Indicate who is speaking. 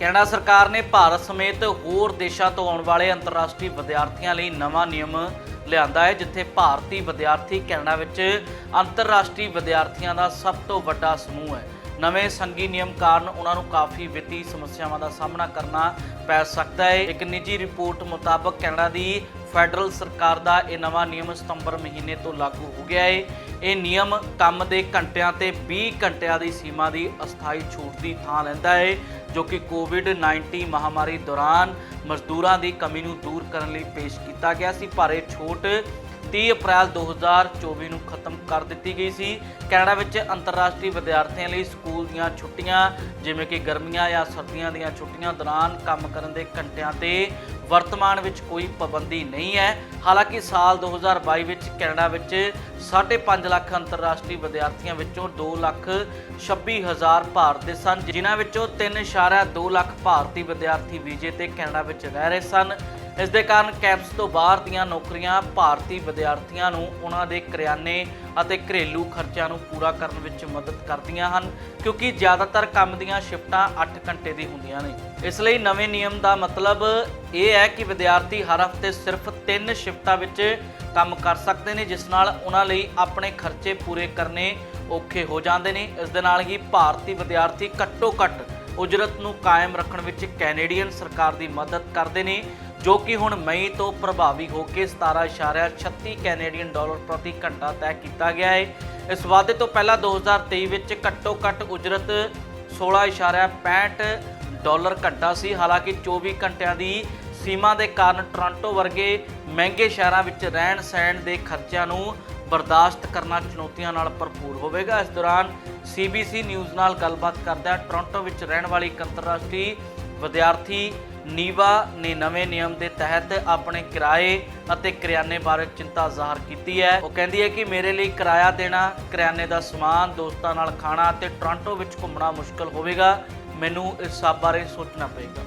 Speaker 1: Canada ਸਰਕਾਰ ਨੇ ਭਾਰਤ ਸਮੇਤ ਹੋਰ ਦੇਸ਼ਾਂ ਤੋਂ ਆਉਣ ਵਾਲੇ ਅੰਤਰਰਾਸ਼ਟਰੀ ਵਿਦਿਆਰਥੀਆਂ ਲਈ ਨਵਾਂ ਨਿਯਮ ਲਿਆਂਦਾ ਹੈ, ਜਿੱਥੇ ਭਾਰਤੀ ਵਿਦਿਆਰਥੀ ਕੈਨੇਡਾ ਵਿੱਚ ਅੰਤਰਰਾਸ਼ਟਰੀ ਵਿਦਿਆਰਥੀਆਂ ਦਾ ਸਭ ਤੋਂ ਵੱਡਾ ਸਮੂਹ ਹੈ। ਨਵੇਂ ਸੰਗੀ ਨਿਯਮ ਕਾਰਨ ਉਹਨਾਂ ਨੂੰ ਕਾਫੀ ਵਿੱਤੀ ਸਮੱਸਿਆਵਾਂ ਦਾ ਸਾਹਮਣਾ ਕਰਨਾ ਪੈ ਸਕਦਾ ਹੈ। ਇੱਕ ਨਿੱਜੀ ਰਿਪੋਰਟ ਮੁਤਾਬਕ ਕੈਨੇਡਾ ਦੀ ਫੈਡਰਲ ਸਰਕਾਰ ਦਾ ਇਹ ਨਵਾਂ ਨਿਯਮ ਸਤੰਬਰ ਮਹੀਨੇ ਤੋਂ ਲਾਗੂ ਹੋ ਗਿਆ ਹੈ। ਇਹ ਨਿਯਮ ਕੰਮ ਦੇ ਘੰਟਿਆਂ ਤੇ 20 ਘੰਟਿਆਂ ਦੀ ਸੀਮਾ ਦੀ ਅਸਥਾਈ ਛੂਟ ਦੀ ਥਾਂ ਲੈਂਦਾ ਹੈ ਜੋ ਕਿ ਕੋਵਿਡ-19 ਮਹਾਮਾਰੀ ਦੌਰਾਨ ਮਜ਼ਦੂਰਾਂ ਦੀ ਕਮੀ ਨੂੰ ਦੂਰ ਕਰਨ ਲਈ ਪੇਸ਼ ਕੀਤਾ ਗਿਆ ਸੀ। ਪਰ ਇਹ ਛੋਟ 30 ਅਪ੍ਰੈਲ 2024 ਨੂੰ ਖਤਮ ਕਰ ਦਿੱਤੀ ਗਈ ਸੀ। ਕੈਨੇਡਾ ਵਿੱਚ ਅੰਤਰਰਾਸ਼ਟਰੀ ਵਿਦਿਆਰਥੀਆਂ ਲਈ ਸਕੂਲ ਦੀਆਂ ਛੁੱਟੀਆਂ, ਜਿਵੇਂ ਕਿ ਗਰਮੀਆਂ ਜਾਂ ਸਰਦੀਆਂ ਦੀਆਂ ਛੁੱਟੀਆਂ ਦੌਰਾਨ ਕੰਮ ਕਰਨ ਦੇ ਘੰਟਿਆਂ ਤੇ ਵਰਤਮਾਨ ਵਿੱਚ ਕੋਈ ਪਾਬੰਦੀ ਨਹੀਂ ਹੈ। ਹਾਲਾਂਕਿ ਸਾਲ 2022 ਵਿੱਚ ਕੈਨੇਡਾ ਵਿੱਚ 5.5 ਲੱਖ ਅੰਤਰਰਾਸ਼ਟਰੀ ਵਿਦਿਆਰਥੀਆਂ ਵਿੱਚੋਂ 2 ਲੱਖ 26 ਹਜ਼ਾਰ ਭਾਰਤ ਦੇ ਸਨ, ਜਿਨ੍ਹਾਂ ਵਿੱਚੋਂ 3.2 ਲੱਖ ਭਾਰਤੀ ਵਿਦਿਆਰਥੀ ਵੀਜ਼ੇ ਤੇ ਕੈਨੇਡਾ ਵਿੱਚ ਰਹਿ ਰਹੇ ਸਨ। ਇਸ ਦੇ ਕਾਰਨ ਕੈਂਪਸ ਤੋਂ ਬਾਹਰ ਦੀਆਂ ਨੌਕਰੀਆਂ ਭਾਰਤੀ ਵਿਦਿਆਰਥੀਆਂ ਨੂੰ ਉਹਨਾਂ ਦੇ ਕਰਿਆਨੇ ਅਤੇ ਘਰੇਲੂ ਖਰਚਿਆਂ ਨੂੰ ਪੂਰਾ ਕਰਨ ਵਿੱਚ ਮਦਦ ਕਰਦੀਆਂ ਹਨ, ਕਿਉਂਕਿ ਜ਼ਿਆਦਾਤਰ ਕੰਮ ਦੀਆਂ ਸ਼ਿਫਟਾਂ 8 ਘੰਟੇ ਦੀ ਹੁੰਦੀਆਂ ਨੇ। ਇਸ ਲਈ ਨਵੇਂ ਨਿਯਮ ਦਾ ਮਤਲਬ ਇਹ ਹੈ ਕਿ ਵਿਦਿਆਰਥੀ ਹਰ ਹਫ਼ਤੇ ਸਿਰਫ 3 ਸ਼ਿਫਟਾਂ ਵਿੱਚ ਕੰਮ ਕਰ ਸਕਦੇ ਨੇ, ਜਿਸ ਨਾਲ ਉਹਨਾਂ ਲਈ ਆਪਣੇ ਖਰਚੇ ਪੂਰੇ ਕਰਨੇ ਔਖੇ ਹੋ ਜਾਂਦੇ ਨੇ। ਇਸ ਦੇ ਨਾਲ ਹੀ ਭਾਰਤੀ ਵਿਦਿਆਰਥੀ ਘੱਟੋ ਘੱਟ ਉਜਰਤ ਨੂੰ ਕਾਇਮ ਰੱਖਣ ਵਿੱਚ ਕੈਨੇਡੀਅਨ ਸਰਕਾਰ ਦੀ ਮਦਦ ਕਰਦੇ ਨੇ। ਜੋ ਕਿ ਹੁਣ ਮਈ ਤੋਂ ਪ੍ਰਭਾਵੀ ਹੋ ਕੇ 17.36 ਕੈਨੇਡੀਅਨ ਡਾਲਰ ਪ੍ਰਤੀ ਘੰਟਾ ਤੈਅ ਕੀਤਾ ਗਿਆ ਹੈ ਇਸ ਵਾਅਦੇ ਤੋਂ ਪਹਿਲਾਂ 2023 ਵਿੱਚ ਘੱਟੋ ਘੱਟ ਉਜਰਤ 16.65 ਡਾਲਰ ਘੰਟਾ ਸੀ। ਹਾਲਾਂਕਿ 24 ਘੰਟਿਆਂ ਦੀ ਸੀਮਾ ਦੇ ਕਾਰਨ ਟੋਰਾਂਟੋ ਵਰਗੇ ਮਹਿੰਗੇ ਸ਼ਹਿਰਾਂ ਵਿੱਚ ਰਹਿਣ ਸਹਿਣ ਦੇ ਖਰਚਿਆਂ ਨੂੰ ਬਰਦਾਸ਼ਤ ਕਰਨਾ ਚੁਣੌਤੀਆਂ ਨਾਲ ਭਰਪੂਰ ਹੋਵੇਗਾ। ਇਸ ਦੌਰਾਨ ਸੀਬੀਸੀ ਨਿਊਜ਼ ਨਾਲ ਗੱਲਬਾਤ ਕਰਦਿਆਂ ਟੋਰਾਂਟੋ ਵਿੱਚ ਰਹਿਣ ਵਾਲੀ ਇੱਕ ਅੰਤਰਰਾਸ਼ਟਰੀ ਵਿਦਿਆਰਥੀ ਨੀਵਾ ਨੇ ਨਵੇਂ ਨਿਯਮ ਦੇ ਤਹਿਤ ਆਪਣੇ ਕਿਰਾਏ ਅਤੇ ਕਿਰਿਆਨੇ ਬਾਰੇ ਚਿੰਤਾ ਜ਼ਾਹਰ ਕੀਤੀ ਹੈ। ਉਹ ਕਹਿੰਦੀ ਹੈ ਕਿ ਮੇਰੇ ਲਈ ਕਿਰਾਇਆ ਦੇਣਾ, ਕਿਰਿਆਨੇ ਦਾ ਸਮਾਨ, ਦੋਸਤਾਂ ਨਾਲ ਖਾਣਾ ਅਤੇ ਟੋਰਾਂਟੋ ਵਿੱਚ ਘੁੰਮਣਾ ਮੁਸ਼ਕਲ ਹੋਵੇਗਾ। ਮੈਨੂੰ ਇਸ ਸਭ ਬਾਰੇ ਸੋਚਣਾ ਪਏਗਾ।